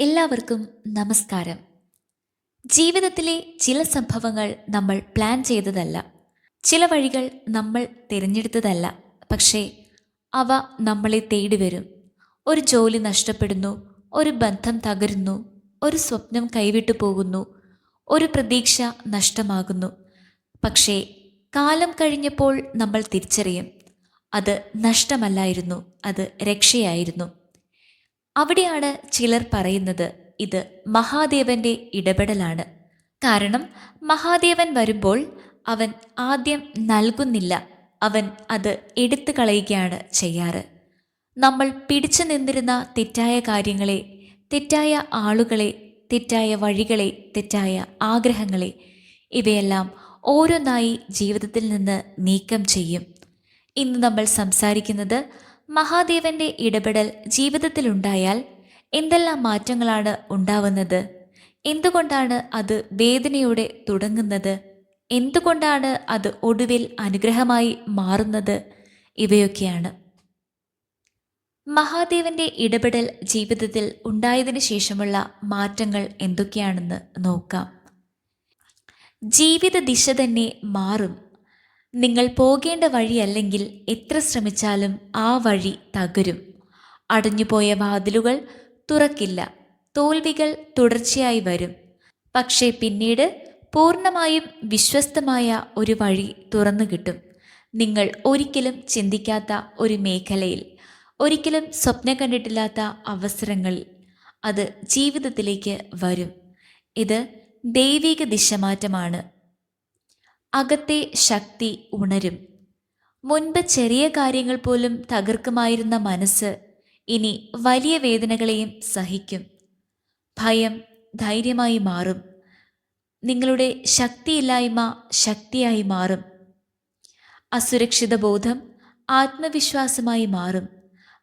എല്ലാവർക്കും നമസ്കാരം. ജീവിതത്തിലെ ചില സംഭവങ്ങൾ നമ്മൾ പ്ലാൻ ചെയ്തതല്ല. ചില വഴികൾ നമ്മൾ തിരഞ്ഞെടുത്തതല്ല. പക്ഷേ അവ നമ്മളെ തേടി വരും. ഒരു ജോലി നഷ്ടപ്പെടുന്നു ഒരു ബന്ധം തകരുന്നു ഒരു സ്വപ്നം കൈവിട്ടു പോകുന്നു ഒരു പ്രതീക്ഷ നഷ്ടമാകുന്നു. പക്ഷേ കാലം കഴിഞ്ഞപ്പോൾ നമ്മൾ തിരിച്ചറിയും. അത് നഷ്ടമല്ലായിരുന്നു അത് രക്ഷയായിരുന്നു. അവിടെയാണ് ചിലർ പറയുന്നത് ഇത് മഹാദേവന്റെ ഇടപെടലാണ്. കാരണം മഹാദേവൻ വരുമ്പോൾ അവൻ ആദ്യം നൽകുന്നില്ല. അവൻ അത് എടുത്തു കളയുകയാണ് ചെയ്യാറ്. നമ്മൾ പിടിച്ചു നിന്നിരുന്ന തെറ്റായ കാര്യങ്ങളെ തെറ്റായ ആളുകളെ തെറ്റായ വഴികളെ തെറ്റായ ആഗ്രഹങ്ങളെ ഇവയെല്ലാം ഓരോന്നായി ജീവിതത്തിൽ നിന്ന് നീക്കം ചെയ്യും. ഇന്ന് നമ്മൾ സംസാരിക്കുന്നത് മഹാദേവന്റെ ഇടപെടൽ ജീവിതത്തിലുണ്ടായാൽ എന്തെല്ലാം മാറ്റങ്ങളാണ് ഉണ്ടാവുന്നത്? എന്തുകൊണ്ടാണ് അത് വേദനയോടെ തുടങ്ങുന്നത്? എന്തുകൊണ്ടാണ് അത് ഒടുവിൽ അനുഗ്രഹമായി മാറുന്നത്? ഇവയൊക്കെയാണ്. മഹാദേവന്റെ ഇടപെടൽ ജീവിതത്തിൽ ഉണ്ടായതിനു ശേഷമുള്ള മാറ്റങ്ങൾ എന്തൊക്കെയാണെന്ന് നോക്കാം. ജീവിത ദിശ തന്നെ മാറും. നിങ്ങൾ പോകേണ്ട വഴിയല്ലെങ്കിൽ എത്ര ശ്രമിച്ചാലും ആ വഴി തകരും. അടഞ്ഞുപോയ വാതിലുകൾ തുറക്കില്ല. തോൽവികൾ തുടർച്ചയായി വരും. പക്ഷേ പിന്നീട് പൂർണമായും വിശ്വസ്തമായ ഒരു വഴി തുറന്നു കിട്ടും. നിങ്ങൾ ഒരിക്കലും ചിന്തിക്കാത്ത ഒരു മേഖലയിൽ ഒരിക്കലും സ്വപ്നം കണ്ടിട്ടില്ലാത്ത അവസരങ്ങളിൽ അത് ജീവിതത്തിലേക്ക് വരും. ഇത് ദൈവിക ദിശമാറ്റമാണ്. അകത്തെ ശക്തി ഉണരും. മുൻപ് ചെറിയ കാര്യങ്ങൾ പോലും തകർക്കുമായിരുന്ന മനസ്സ് ഇനി വലിയ വേദനകളെയും സഹിക്കും. ഭയം ധൈര്യമായി മാറും. നിങ്ങളുടെ ശക്തിയില്ലായ്മ ശക്തിയായി മാറും. അസുരക്ഷിത ബോധം ആത്മവിശ്വാസമായി മാറും.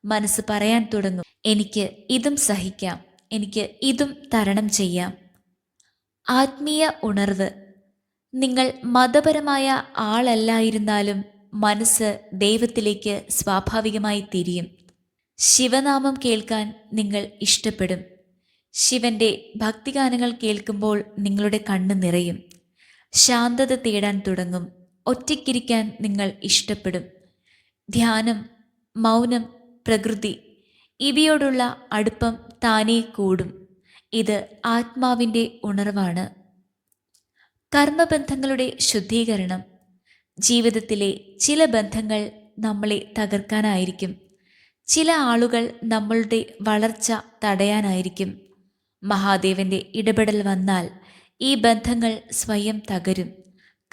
മനസ്സ് പറയാൻ തുടങ്ങും. എനിക്ക് ഇതും സഹിക്കാം. എനിക്ക് ഇതും തരണം ചെയ്യാം. ആത്മീയ ഉണർവ് നിങ്ങൾ മതപരമായ ആളല്ലായിരുന്നാലും മനസ്സ് ദൈവത്തിലേക്ക് സ്വാഭാവികമായി തിരിയും. ശിവനാമം കേൾക്കാൻ നിങ്ങൾ ഇഷ്ടപ്പെടും. ശിവന്റെ ഭക്തിഗാനങ്ങൾ കേൾക്കുമ്പോൾ നിങ്ങളുടെ കണ്ണ് നിറയും. ശാന്തത തേടാൻ തുടങ്ങും. ഒറ്റയ്ക്കിരിക്കാൻ നിങ്ങൾ ഇഷ്ടപ്പെടും. ധ്യാനം മൗനം പ്രകൃതി ഇവയോടുള്ള അടുപ്പം താനേ കൂടും. ഇത് ആത്മാവിന്റെ ഉണർവാണ്. കർമ്മബന്ധങ്ങളുടെ ശുദ്ധീകരണം. ജീവിതത്തിലെ ചില ബന്ധങ്ങൾ നമ്മളെ തകർക്കാനായിരിക്കും. ചില ആളുകൾ നമ്മളുടെ വളർച്ച തടയാനായിരിക്കും. മഹാദേവന്റെ ഇടപെടൽ വന്നാൽ ഈ ബന്ധങ്ങൾ സ്വയം തകരും.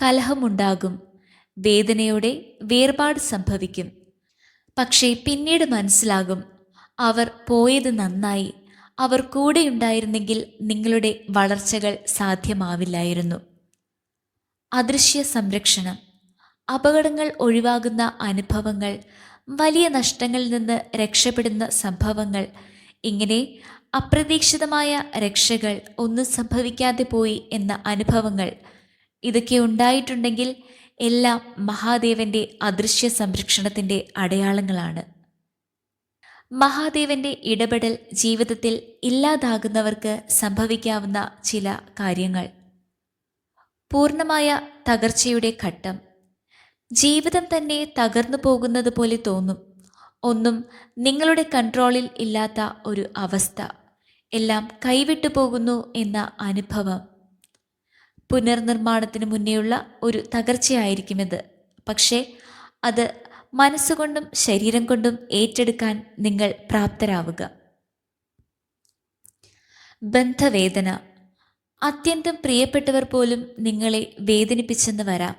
കലഹമുണ്ടാകും. വേദനയോടെ വേർപാട് സംഭവിക്കും. പക്ഷേ പിന്നീട് മനസ്സിലാകും അവർ പോയത് നന്നായി. അവർ കൂടെയുണ്ടായിരുന്നെങ്കിൽ നിങ്ങളുടെ വളർച്ചകൾ സാധ്യമാവില്ലായിരുന്നു. അദൃശ്യ സംരക്ഷണം. അപകടങ്ങൾ ഒഴിവാകുന്ന അനുഭവങ്ങൾ വലിയ നഷ്ടങ്ങളിൽ നിന്ന് രക്ഷപ്പെടുന്ന സംഭവങ്ങൾ ഇങ്ങനെ അപ്രതീക്ഷിതമായ രക്ഷകൾ ഒന്നും സംഭവിക്കാതെ പോയി എന്ന അനുഭവങ്ങൾ. ഇതൊക്കെ ഉണ്ടായിട്ടുണ്ടെങ്കിൽ എല്ലാം മഹാദേവന്റെ അദൃശ്യ സംരക്ഷണത്തിന്റെ അടയാളങ്ങളാണ്. മഹാദേവന്റെ ഇടപെടൽ ജീവിതത്തിൽ ഇല്ലാതാകുന്നവർക്ക് സംഭവിക്കാവുന്ന ചില കാര്യങ്ങൾ. പൂർണമായ തകർച്ചയുടെ ഘട്ടം. ജീവിതം തന്നെ തകർന്നു പോകുന്നത് പോലെ തോന്നും. ഒന്നും നിങ്ങളുടെ കൺട്രോളിൽ ഇല്ലാത്ത ഒരു അവസ്ഥ. എല്ലാം കൈവിട്ടു പോകുന്നു എന്ന അനുഭവം. പുനർനിർമ്മാണത്തിന് മുന്നേയുള്ള ഒരു തകർച്ചയായിരിക്കുമിത് പക്ഷേ അത് മനസ്സുകൊണ്ടും ശരീരം കൊണ്ടും ഏറ്റെടുക്കാൻ നിങ്ങൾ പ്രാപ്തരാവുക. ബന്ധവേദന. അത്യന്തം പ്രിയപ്പെട്ടവർ പോലും നിങ്ങളെ വേദനിപ്പിച്ചെന്ന് വരാം.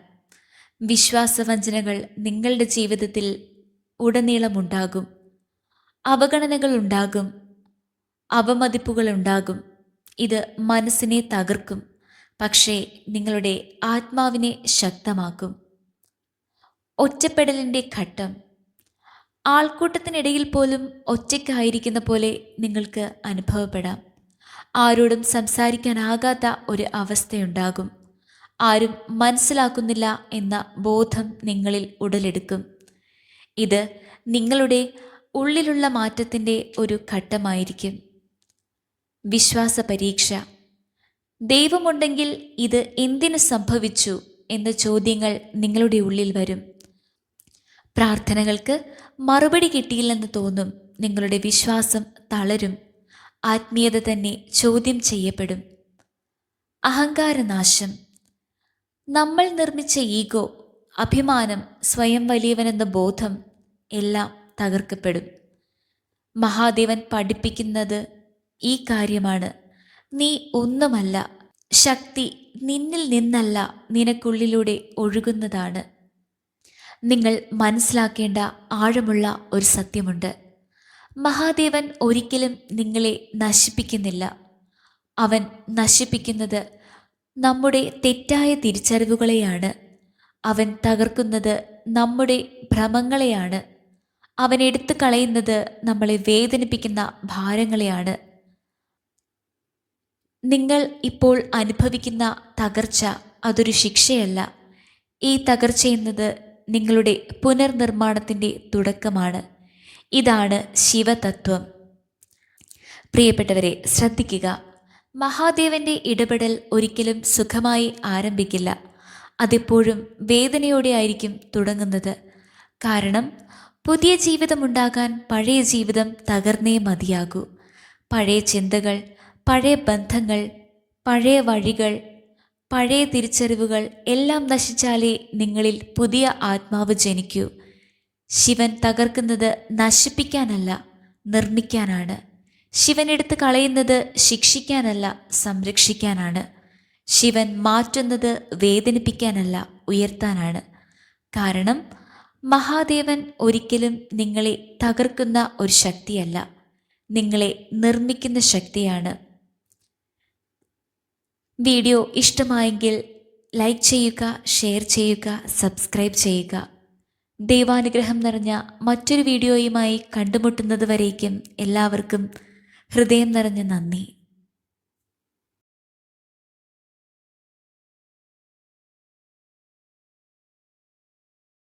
വിശ്വാസവഞ്ചനകൾ നിങ്ങളുടെ ജീവിതത്തിൽ ഉടനീളമുണ്ടാകും. അവഗണനകൾ ഉണ്ടാകും. അവമതിപ്പുകൾ ഉണ്ടാകും ഇത് മനസ്സിനെ തകർക്കും. പക്ഷേ നിങ്ങളുടെ ആത്മാവിനെ ശക്തമാക്കും. ഒറ്റപ്പെടലിന്റെ ഘട്ടം. ആൾക്കൂട്ടത്തിനിടയിൽ പോലും ഒറ്റയ്ക്കായിരിക്കുന്ന പോലെ നിങ്ങൾക്ക് അനുഭവപ്പെടാം. ആരോടും സംസാരിക്കാനാകാത്ത ഒരു അവസ്ഥയുണ്ടാകും. ആരും മനസ്സിലാക്കുന്നില്ല എന്ന ബോധം നിങ്ങളിൽ ഉടലെടുക്കും. ഇത് നിങ്ങളുടെ ഉള്ളിലുള്ള മാറ്റത്തിന്റെ ഒരു ഘട്ടമായിരിക്കും. വിശ്വാസ പരീക്ഷ. ദൈവമുണ്ടെങ്കിൽ ഇത് എന്തിനു സംഭവിച്ചു എന്ന ചോദ്യങ്ങൾ നിങ്ങളുടെ ഉള്ളിൽ വരും. പ്രാർത്ഥനകൾക്ക് മറുപടി കിട്ടിയില്ലെന്ന് തോന്നും നിങ്ങളുടെ വിശ്വാസം തളരും. ആത്മീയത തന്നെ ചോദ്യം ചെയ്യപ്പെടും. അഹങ്കാരനാശം. നമ്മൾ നിർമ്മിച്ച ഈഗോ അഭിമാനം സ്വയം വലിയവനെന്ന ബോധം എല്ലാം തകർക്കപ്പെടും. മഹാദേവൻ പഠിപ്പിക്കുന്നത് ഈ കാര്യമാണ്. നീ ഒന്നുമല്ല ശക്തി നിന്നിൽ നിന്നല്ല നിനക്കുള്ളിലൂടെ ഒഴുകുന്നതാണ്. നിങ്ങൾ മനസ്സിലാക്കേണ്ട ആഴമുള്ള ഒരു സത്യമുണ്ട്. മഹാദേവൻ ഒരിക്കലും നിങ്ങളെ നശിപ്പിക്കുന്നില്ല. അവൻ നശിപ്പിക്കുന്നത് നമ്മുടെ തെറ്റായ തിരിച്ചറിവുകളെയാണ്. അവൻ തകർക്കുന്നത് നമ്മുടെ ഭ്രമങ്ങളെയാണ്. അവൻ എടുത്തു കളയുന്നത് നമ്മളെ വേദനിപ്പിക്കുന്ന ഭാരങ്ങളെയാണ്. നിങ്ങൾ ഇപ്പോൾ അനുഭവിക്കുന്ന തകർച്ച അതൊരു ശിക്ഷയല്ല. ഈ തകർച്ച എന്നത് നിങ്ങളുടെ പുനർനിർമ്മാണത്തിന്റെ തുടക്കമാണ്. ഇതാണ് ശിവതത്വം. പ്രിയപ്പെട്ടവരെ ശ്രദ്ധിക്കുക. മഹാദേവന്റെ ഇടപെടൽ ഒരിക്കലും സുഖമായി ആരംഭിക്കില്ല. അതെപ്പോഴും വേദനയോടെ ആയിരിക്കും തുടങ്ങുന്നത്. കാരണം പുതിയ ജീവിതമുണ്ടാകാൻ പഴയ ജീവിതം തകർന്നേ മതിയാകൂ. പഴയ ചിന്തകൾ പഴയ ബന്ധങ്ങൾ പഴയ വഴികൾ പഴയ തിരിച്ചറിവുകൾ എല്ലാം നശിച്ചാലേ നിങ്ങളിൽ പുതിയ ആത്മാവ് ജനിക്കൂ. ശിവൻ തകർക്കുന്നത് നശിപ്പിക്കാനല്ല നിർമ്മിക്കാനാണ്. ശിവൻ എടുത്ത് കളയുന്നത് ശിക്ഷിക്കാനല്ല സംരക്ഷിക്കാനാണ്. ശിവൻ മാറ്റുന്നത് വേദനിപ്പിക്കാനല്ല ഉയർത്താനാണ്. കാരണം മഹാദേവൻ ഒരിക്കലും നിങ്ങളെ തകർക്കുന്ന ഒരു ശക്തിയല്ല. നിങ്ങളെ നിർമ്മിക്കുന്ന ശക്തിയാണ്. വീഡിയോ ഇഷ്ടമായെങ്കിൽ ലൈക്ക് ചെയ്യുക ഷെയർ ചെയ്യുക സബ്സ്ക്രൈബ് ചെയ്യുക. ദൈവാനുഗ്രഹം നിറഞ്ഞ മറ്റൊരു വീഡിയോയുമായി കണ്ടുമുട്ടുന്നത് വരേക്കും എല്ലാവർക്കും ഹൃദയം നിറഞ്ഞ നന്ദി.